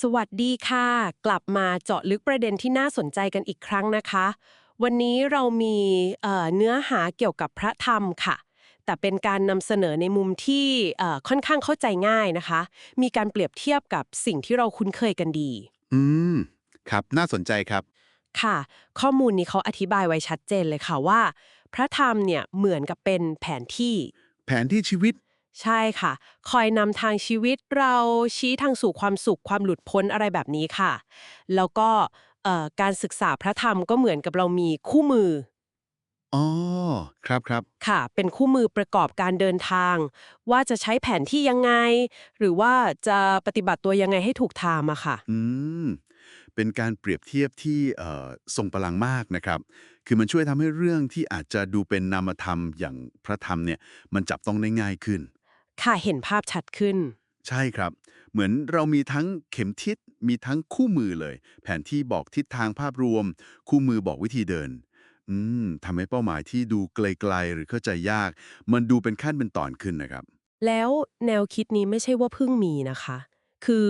สวัสดีค่ะ กลับมาเจาะลึกประเด็นที่น่าสนใจกันอีกครั้งนะคะ วันนี้เรามีเอ่อเนื้อหาเกี่ยวกับพระธรรมค่ะ แต่เป็นการนำเสนอในมุมที่เอ่อค่อนข้างเข้าใจง่ายนะคะ มีการเปรียบเทียบกับสิ่งที่เราคุ้นเคยกันดี อืม ครับ น่าสนใจครับ ค่ะ ข้อมูลนี้เขาอธิบายไว้ชัดเจนเลยค่ะว่า พระธรรมเนี่ยเหมือนกับเป็นแผนที่ แผนที่ชีวิต ใช่ค่ะ คอยนำทางชีวิตเราชี้ทางสู่ความสุขความหลุดพ้นอะไรแบบนี้ค่ะ แล้วก็เอ่อการศึกษาพระธรรมก็เหมือนกับเรามีคู่มือ อ๋อ ครับครับ ค่ะ เป็นคู่มือประกอบการเดินทาง ว่าจะใช้แผนที่ยังไง หรือว่าจะปฏิบัติตัวยังไงให้ถูกทางอะค่ะ อืม เป็นการเปรียบเทียบที่เอ่อทรงพลังมากนะครับ คือมันช่วยทำให้เรื่องที่อาจจะดูเป็นนามธรรมอย่างพระธรรมเนี่ย มันจับต้องได้ง่ายขึ้น ค่ะเห็นภาพชัดขึ้น ใช่ครับ เหมือนเรามีทั้งเข็มทิศมีทั้งคู่มือเลย แผนที่บอกทิศทางภาพรวม คู่มือบอกวิธีเดิน อืมทำให้เป้าหมายที่ดูไกลๆหรือเข้าใจยาก มันดูเป็นขั้นเป็นตอนขึ้นนะครับ แล้วแนวคิดนี้ไม่ใช่ว่าเพิ่งมีนะคะ คือ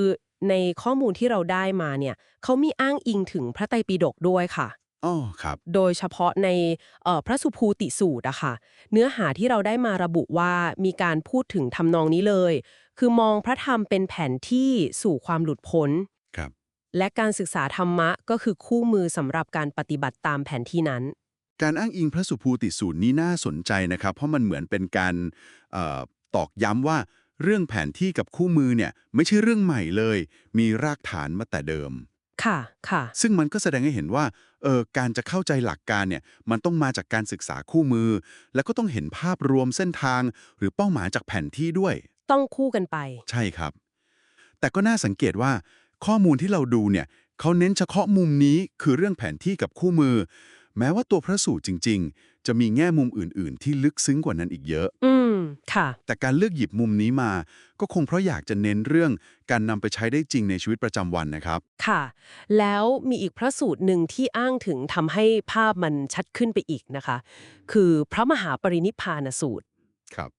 ในข้อมูลที่เราได้มาเนี่ยเขามีอ้างอิงถึงพระไตรปิฎกด้วยค่ะ อ๋อครับ โดยเฉพาะในเอ่อพระสุภูติสูตรอะค่ะ เนื้อหาที่เราได้มาระบุว่ามีการพูดถึงทำนองนี้เลย คือมองพระธรรมเป็นแผนที่สู่ความหลุดพ้น ครับ และการศึกษาธรรมะก็คือคู่มือสำหรับการปฏิบัติตามแผนที่นั้น การอ้างอิงพระสุภูติสูตรนี้น่าสนใจนะครับ เพราะมันเหมือนเป็นการเออตอกย้ำว่าเรื่องแผนที่กับคู่มือเนี่ยไม่ใช่เรื่องใหม่เลย มีรากฐานมาแต่เดิม ค่ะ ค่ะ ซึ่งมันก็แสดงให้เห็นว่าเออการจะเข้าใจหลักการเนี่ยมันต้องมาจากการศึกษาคู่มือ แล้วก็ต้องเห็นภาพรวมเส้นทาง หรือเป้าหมายจากแผนที่ด้วย ต้องคู่กันไป ใช่ครับ แต่ก็น่าสังเกตว่าข้อมูลที่เราดูเนี่ยเขาเน้นเฉพาะมุมนี้คือเรื่องแผนที่กับคู่มือ แม้ว่าตัวพระสูตรจริงๆ จะมีแง่มุมอื่น ๆ ที่ลึกซึ้งกว่านั้นอีกเยอะ อืม ค่ะ แต่การเลือกหยิบมุมนี้มา ก็คงเพราะอยากจะเน้นเรื่องการนำไปใช้ได้จริงในชีวิตประจำวันนะครับ ค่ะ แล้วมีอีกพระสูตรหนึ่งที่อ้างถึงทำให้ภาพมันชัดขึ้นไปอีกนะคะ คือพระมหาปรินิพพานสูตร ครับ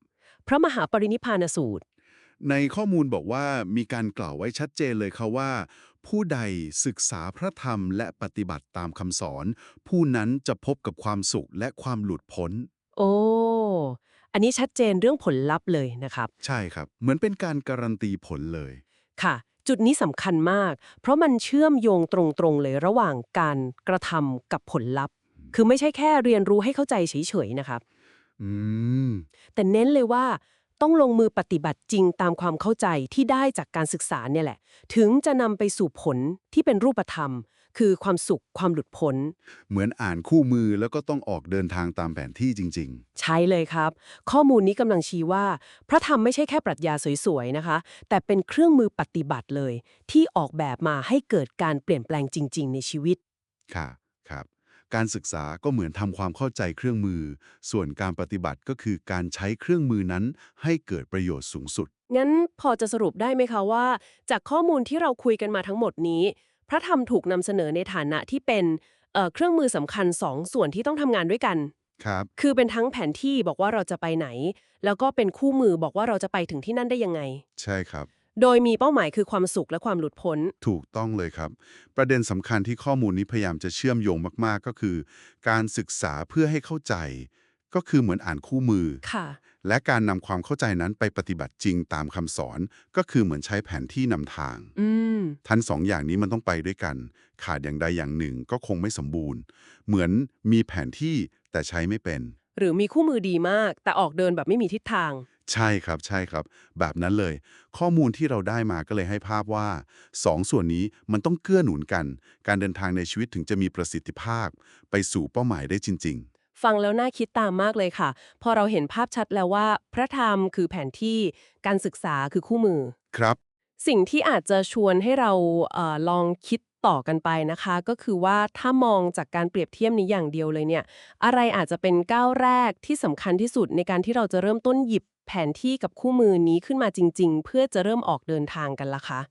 พระมหาปรินิพพานสูตร ในข้อมูลบอกว่ามีการกล่าวไว้ชัดเจนเลยค่ะว่า ผู้ใดศึกษาพระธรรมและปฏิบัติตามคำสอน ผู้นั้นจะพบกับความสุขและความหลุดพ้น โอ้ อันนี้ชัดเจนเรื่องผลลัพธ์เลยนะครับ ใช่ครับ เหมือนเป็นการการันตีผลเลย ค่ะ จุดนี้สำคัญมาก เพราะมันเชื่อมโยงตรงๆเลยระหว่างการกระทำกับผลลัพธ์ คือไม่ใช่แค่เรียนรู้ให้เข้าใจเฉยๆนะครับ อืม แต่เน้นเลยว่า ต้องลงมือปฏิบัติจริงตามความเข้าใจที่ได้จากการศึกษาเนี่ยแหละ ถึงจะนำไปสู่ผลที่เป็นรูปธรรม คือความสุขความหลุดพ้น เหมือนอ่านคู่มือแล้วก็ต้องออกเดินทางตามแผนที่จริง ใช่เลยครับ ข้อมูลนี้กำลังชี้ว่า พระธรรมไม่ใช่แค่ปรัชญาสวยๆนะคะ แต่เป็นเครื่องมือปฏิบัติเลย ที่ออกแบบมาให้เกิดการเปลี่ยนแปลงจริง ๆ ในชีวิต ๆ ค่ะครับ การศึกษาก็เหมือนทำความเข้าใจเครื่องมือ ส่วนการปฏิบัติก็คือการใช้เครื่องมือนั้นให้เกิดประโยชน์สูงสุด งั้นพอจะสรุปได้ไหมคะว่า จากข้อมูลที่เราคุยกันมาทั้งหมดนี้ พระธรรมถูกนำเสนอในฐานะที่เป็นเอ่อเครื่องมือสำคัญสองส่วนที่ต้องทำงานด้วยกันครับคือเป็นทั้งแผนที่บอกว่าเราจะไปไหน แล้วก็เป็นคู่มือบอกว่าเราจะไปถึงที่นั่นได้ยังไง ใช่ครับ โดยมีเป้าหมายคือความสุขและความหลุดพ้น ถูกต้องเลยครับ ประเด็นสำคัญที่ข้อมูลนี้พยายามจะเชื่อมโยงมาก ๆ ก็คือ การศึกษาเพื่อให้เข้าใจ ก็คือเหมือนอ่านคู่มือ ค่ะ และการนำความเข้าใจนั้นไปปฏิบัติจริงตามคำสอน ก็คือเหมือนใช้แผนที่นำทาง อืม ทั้งสองอย่างนี้มันต้องไปด้วยกัน ขาดอย่างใดอย่างหนึ่งก็คงไม่สมบูรณ์ เหมือนมีแผนที่แต่ใช้ไม่เป็น หรือมีคู่มือดีมาก แต่ออกเดินแบบไม่มีทิศทาง ใช่ครับใช่ครับ แบบนั้นเลย ข้อมูลที่เราได้มาก็เลยให้ภาพว่าสองส่วนนี้มันต้องเกื้อหนุนกัน การเดินทางในชีวิตถึงจะมีประสิทธิภาพ ไปสู่เป้าหมายได้จริงฟังแล้วน่าคิดตามมากเลยค่ะ พอเราเห็นภาพชัดแล้วว่า พระธรรมคือแผนที่การศึกษาคือคู่มือๆครับ สิ่งที่อาจจะชวนให้เราเออลองคิด ต่อกันไปนะคะ ก็คือว่าถ้ามองจากการเปรียบเทียบนี้อย่างเดียวเลยเนี่ย อะไรอาจจะเป็นก้าวแรกที่สำคัญที่สุดในการที่เราจะเริ่มต้นหยิบแผนที่กับคู่มือนี้ขึ้นมาจริง ๆ เพื่อจะเริ่มออกเดินทางกันล่ะคะ